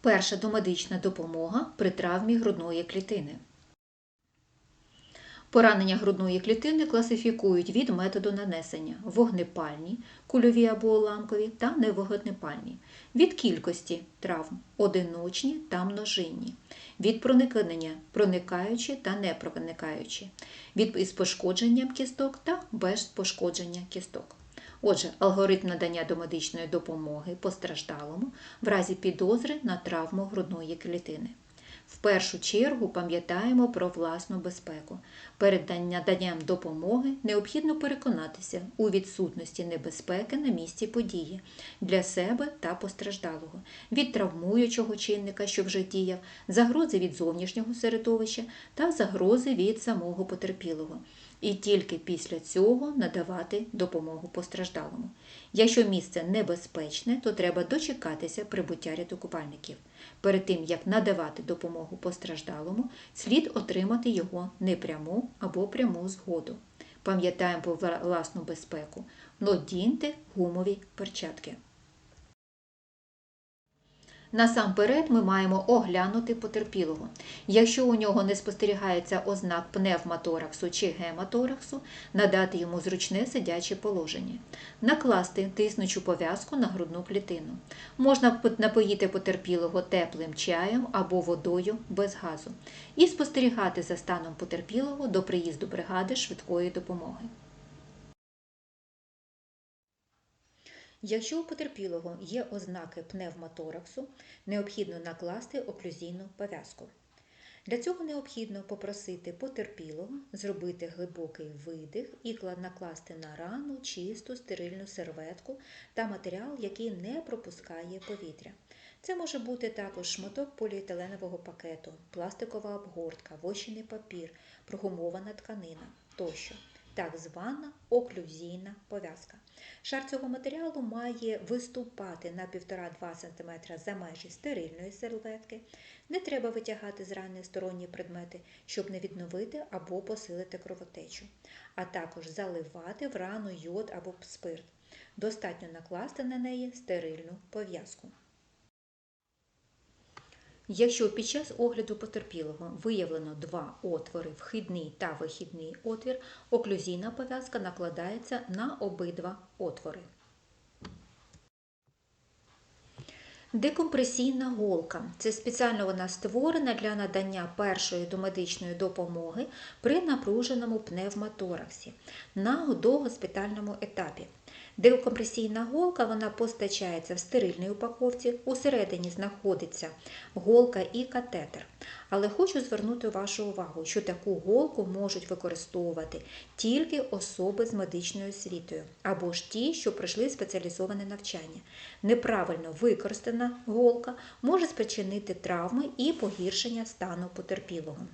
Перша домедична допомога при травмі грудної клітини. Поранення грудної клітини класифікують від методу нанесення вогнепальні, кульові або уламкові та невогнепальні, від кількості травм одиночні та множинні, від проникнення проникаючі та непроникаючі, від із пошкодженням кісток та без пошкодження кісток. Отже, алгоритм надання домедичної допомоги постраждалому в разі підозри на травму грудної клітини. В першу чергу пам'ятаємо про власну безпеку. Перед наданням допомоги необхідно переконатися у відсутності небезпеки на місці події для себе та постраждалого, від травмуючого чинника, що вже діяв, загрози від зовнішнього середовища та загрози від самого потерпілого. І тільки після цього надавати допомогу постраждалому. Якщо місце небезпечне, то треба дочекатися прибуття рятувальників. Перед тим, як надавати допомогу постраждалому, слід отримати його непряму або пряму згоду. Пам'ятаємо про власну безпеку. Нодіньте гумові перчатки. Насамперед ми маємо оглянути потерпілого. Якщо у нього не спостерігається ознак пневмотораксу чи гематораксу, надати йому зручне сидяче положення, накласти тиснучу пов'язку на грудну клітину. Можна напоїти потерпілого теплим чаєм або водою без газу і спостерігати за станом потерпілого до приїзду бригади швидкої допомоги. Якщо у потерпілого є ознаки пневмотораксу, необхідно накласти оклюзійну пов'язку. Для цього необхідно попросити потерпілого зробити глибокий видих і накласти на рану чисту стерильну серветку та матеріал, який не пропускає повітря. Це може бути також шматок поліетиленового пакету, пластикова обгортка, вощений папір, прогумована тканина тощо так звана оклюзійна пов'язка. Шар цього матеріалу має виступати на 1,5-2 см за межі стерильної серветки. Не треба витягати з рани сторонні предмети, щоб не відновити або посилити кровотечу, а також заливати в рану йод або спирт. Достатньо накласти на неї стерильну пов'язку. Якщо під час огляду потерпілого виявлено два отвори, вхідний та вихідний отвір, оклюзійна пов'язка накладається на обидва отвори. Декомпресійна голка це спеціально вона створена для надання першої домедичної допомоги при напруженому пневмотораксі на догоспітальному етапі. Декомпресійна голка вона постачається в стерильній упаковці, усередині знаходиться голка і катетер. Але хочу звернути вашу увагу, що таку голку можуть використовувати тільки особи з медичною освітою, або ж ті, що пройшли спеціалізоване навчання. Неправильно використана голка може спричинити травми і погіршення стану потерпілого.